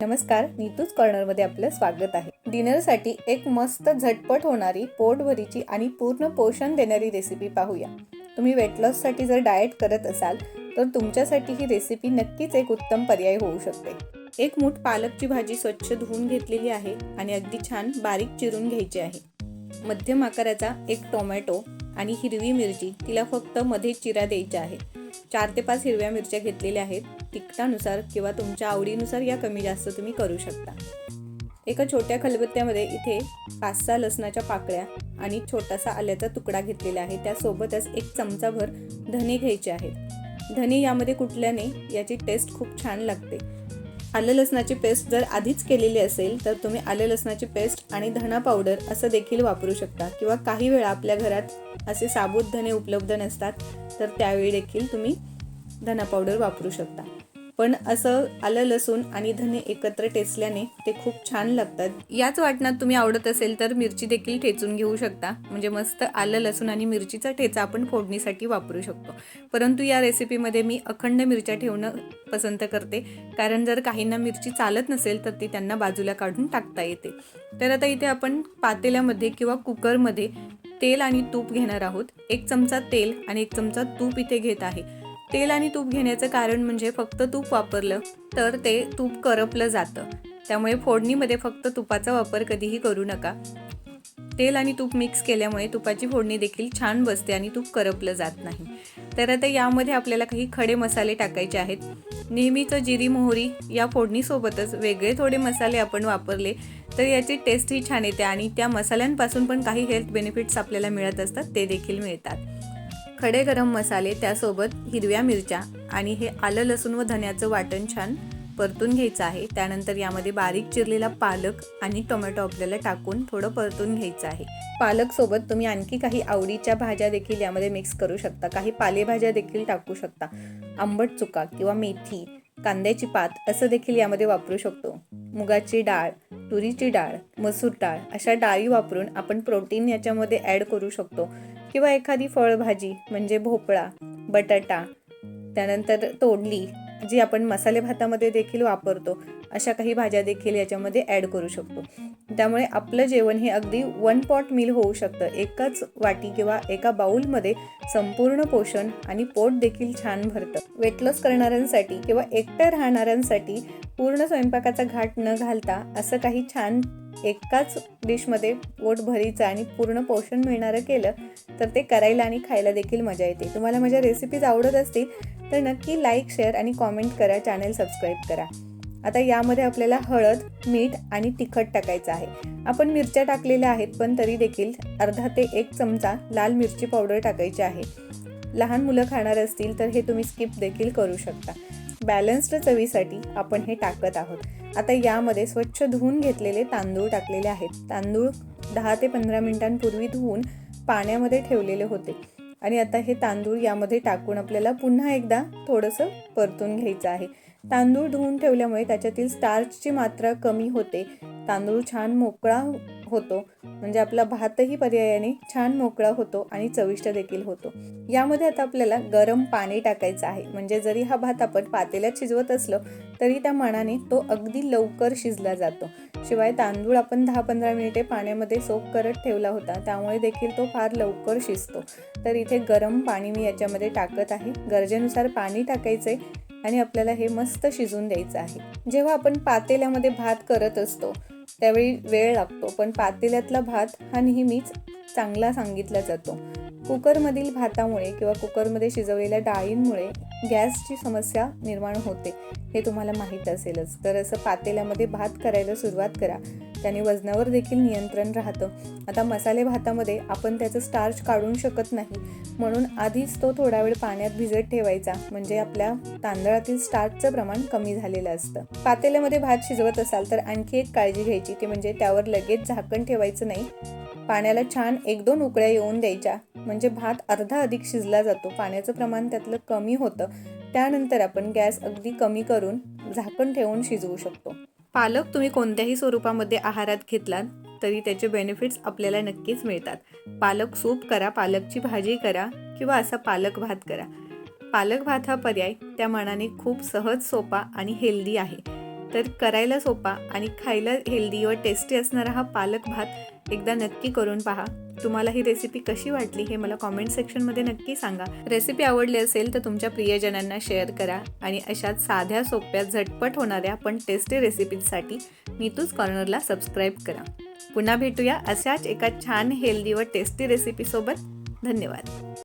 नमस्कार नीतूच कॉर्नरमध्ये आपलं स्वागत आहे. डिनरसाठी एक मस्त झटपट होणारी पोटभरीची आणि पूर्ण पोषण देणारी रेसिपी पाहूया. तुम्ही वेट लॉससाठी जर डाएट करत असाल तर तुमच्यासाठी ही रेसिपी नक्कीच एक उत्तम पर्याय होऊ शकते. एक मूठ पालकची भाजी स्वच्छ धुवून घेतलेली आहे आणि अगदी छान बारीक चिरून घ्यायची आहे. मध्यम आकाराचा एक टोमॅटो आणि हिरवी मिरची तिला फक्त मध्ये चिरा द्यायच्या आहे चार ते पाच हिरव्या मिरच्या घेतलेल्या आहेत. तिखटानुसार किंवा तुमच्या आवडीनुसार या कमी जास्त तुम्ही करू शकता. एका छोट्या खलबत्त्यामध्ये इथे पाच सहा लसणाच्या पाकळ्या आणि छोटासा आल्याचा तुकडा घेतलेला आहे. त्यासोबतच एक चमचाभर धने घ्यायचे आहेत. धने यामध्ये कुटल्याने याची टेस्ट खूप छान लागते. आलं लसणाची पेस्ट जर आधीच केलेली असेल तर तुम्ही आलं लसणाची पेस्ट आणि धना पावडर असं देखील वापरू शकता. किंवा काही वेळा आपल्या घरात असे साबूत धने उपलब्ध नसतात तर त्यावेळी देखील तुम्ही धना पावडर वापरू शकता. पण असं आलं लसूण आणि धने एकत्र टेचल्याने ते खूप छान लागतात. याच वाटणात तुम्ही आवडत असेल तर मिरची देखील ठेचून घेऊ शकता. म्हणजे मस्त आलं लसूण आणि मिरचीचा ठेचा आपण फोडणीसाठी वापरू शकतो. परंतु या रेसिपीमध्ये मी अखंड मिरच्या ठेवणं पसंत करते. कारण जर काहींना मिरची चालत नसेल तर ती त्यांना बाजूला काढून टाकता येते. तर आता इथे आपण पातेल्यामध्ये किंवा कुकरमध्ये तेल आणि तूप घेणार आहोत. एक चमचा तेल आणि एक चमचा तूप इथे घेत आहे. तेल आणि तूप घेण्याचं कारण म्हणजे फक्त तूप वापरलं तर ते तूप करपलं जातं. त्यामुळे फोडणीमध्ये फक्त तुपाचा वापर कधीही करू नका. तेल आणि तूप मिक्स केल्यामुळे तुपाची फोडणी देखील छान बसते आणि तूप करपलं जात नाही. तर आता यामध्ये आपल्याला काही खडे मसाले टाकायचे आहेत. नेहमीचं जिरी मोहरी या फोडणीसोबतच वेगळे थोडे मसाले आपण वापरले तर याची टेस्टही छान येते आणि त्या मसाल्यांपासून पण काही हेल्थ बेनिफिट्स आपल्याला मिळत असतात ते देखील मिळतात. खडे गरम मसाले त्यासोबत हिरव्या मिरच्या आणि हे आलं लसूण व धन्याचं वाटण छान परतून घ्यायचं आहे. त्यानंतर यामध्ये बारीक चिरलेला पालक आणि टोमॅटो आपल्याला टाकून थोडं परतून घ्यायचं आहे. पालक सोबत तुम्ही आणखी काही आवडीच्या भाज्या देखील यामध्ये मिक्स करू शकता. काही पालेभाज्या देखील टाकू शकता. आंबट चुका किंवा मेथी कांद्याची पात असं देखील यामध्ये वापरू शकतो. मुगाची डाळ तुरीची डाळ मसूर डाळ अशा डाळी वापरून आपण प्रोटीन याच्यामध्ये ॲड करू शकतो. किंवा एखादी फळभाजी म्हणजे भोपळा बटाटा त्यानंतर तोडली जी आपण मसाले भातामध्ये देखील वापरतो अशा काही भाज्या देखील याच्यामध्ये ॲड करू शकतो. त्यामुळे आपलं जेवण हे अगदी वन पॉट मील होऊ शकतं. एकाच वाटी किंवा एका बाउलमध्ये संपूर्ण पोषण आणि पोट देखील छान भरतं. वेट लॉस करणाऱ्यांसाठी किंवा एकटं राहणाऱ्यांसाठी पूर्ण स्वयंपाकाचा घाट न घालता असं काही छान एकाच डिशमध्ये पोट भरीचं आणि पूर्ण पोषण मिळणारं केलं तर ते करायला आणि खायला देखील मजा येते. तुम्हाला माझ्या रेसिपीज आवडत असतील तर नक्की लाईक शेअर आणि कॉमेंट करा. चॅनल सबस्क्राईब करा. आता यामध्ये आपल्याला हळद मीठ आणि तिखट टाकायचं आहे. आपण मिरच्या टाकलेल्या आहेत पण तरी देखील अर्धा ते एक चमचा लाल मिरची पावडर टाकायची आहे. लहान मुलं खाणार असतील तर हे तुम्ही स्किप देखील करू शकता. बॅलन्स्ड चवीसाठी आपण हे टाकत आहोत. आता यामध्ये स्वच्छ धुवून घेतलेले तांदूळ टाकलेले आहेत. तांदूळ दहा ते पंधरा मिनिटांपूर्वी धुवून पाण्यामध्ये ठेवलेले होते. आणि आता हे तांदूळ यामध्ये टाकून आपल्याला पुन्हा एकदा थोडंसं परतून घ्यायचं आहे. तांदूळ धुवून ठेवल्यामुळे त्याच्यातील स्टार्चची मात्रा कमी होते. तांदूळ छान मोकळा होतो. म्हणजे आपला भातही पर्यायाने छान मोकळा होतो आणि चविष्ट देखील होतो. यामध्ये आता आपल्याला गरम पाणी टाकायचं आहे. म्हणजे जरी हा भात आपण पातेल्यात शिजवत असलो तरी त्या मनाने तो अगदी लवकर शिजला जातो. शिवाय तांदूळ आपण दहा पंधरा मिनिटे पाण्यामध्ये सोप करत ठेवला होता त्यामुळे देखील तो फार लवकर शिजतो. तर इथे गरम पाणी मी याच्यामध्ये टाकत आहे. गरजेनुसार पाणी टाकायचे आणि आपल्याला हे मस्त शिजून द्यायचं आहे. जेव्हा आपण पातेल्यामध्ये भात करत असतो त्यावेळी वेळ लागतो. पण पातेल्यातला भात हा नेहमीच चांगला सांगितला जातो. कुकरमधील भातामुळे किंवा कुकरमध्ये शिजवलेल्या डाळींमुळे गॅसची समस्या निर्माण होते हे तुम्हाला माहीत असेलच. तर असं पातेल्यामध्ये भात करायला सुरुवात करा. त्याने वजनावर देखील नियंत्रण राहतं. आता मसाले भातामध्ये आपण त्याचं स्टार्च काढून शकत नाही. म्हणून आधीच तो थोडा वेळ पाण्यात भिजत ठेवायचा. म्हणजे आपल्या तांदळातील स्टार्चचं प्रमाण कमी झालेलं असतं. पातेल्यामध्ये भात शिजवत असाल तर आणखी एक काळजी घ्यायची. ती म्हणजे त्यावर लगेच झाकण ठेवायचं नाही. पाण्याला छान एक दोन उकळ्या येऊन द्यायच्या. म्हणजे भात अर्धा अधिक शिजला जातो. पाण्याचं प्रमाण त्यातलं कमी होतं. त्यानंतर आपण गॅस अगदी कमी करून झाकण ठेवून शिजवू शकतो. पालक तुम्ही कोणत्याही स्वरूपामध्ये आहारात घेतलात तरी त्याचे बेनिफिट्स आपल्याला नक्कीच मिळतात. पालक सूप करा पालकची भाजी करा किंवा असा पालक भात करा. पालक भात हा पर्याय त्या मानाने खूप सहज सोपा आणि हेल्दी आहे. तर करायला सोपा आणि खायला हेल्दी व टेस्टी असणारा हा पालक भात एकदा नक्की करून पहा. तुम्हाला ही रेसिपी कशी वाटली हे मला कॉमेंट सेक्शनमध्ये नक्की सांगा. रेसिपी आवडली असेल तर तुमच्या प्रियजनांना शेअर करा आणि अशाच साध्या सोप्या झटपट होणाऱ्या पण टेस्टी रेसिपीजसाठी नीतूज कॉर्नरला सबस्क्राईब करा. पुन्हा भेटूया अशाच एका छान हेल्दी व टेस्टी रेसिपीसोबत धन्यवाद.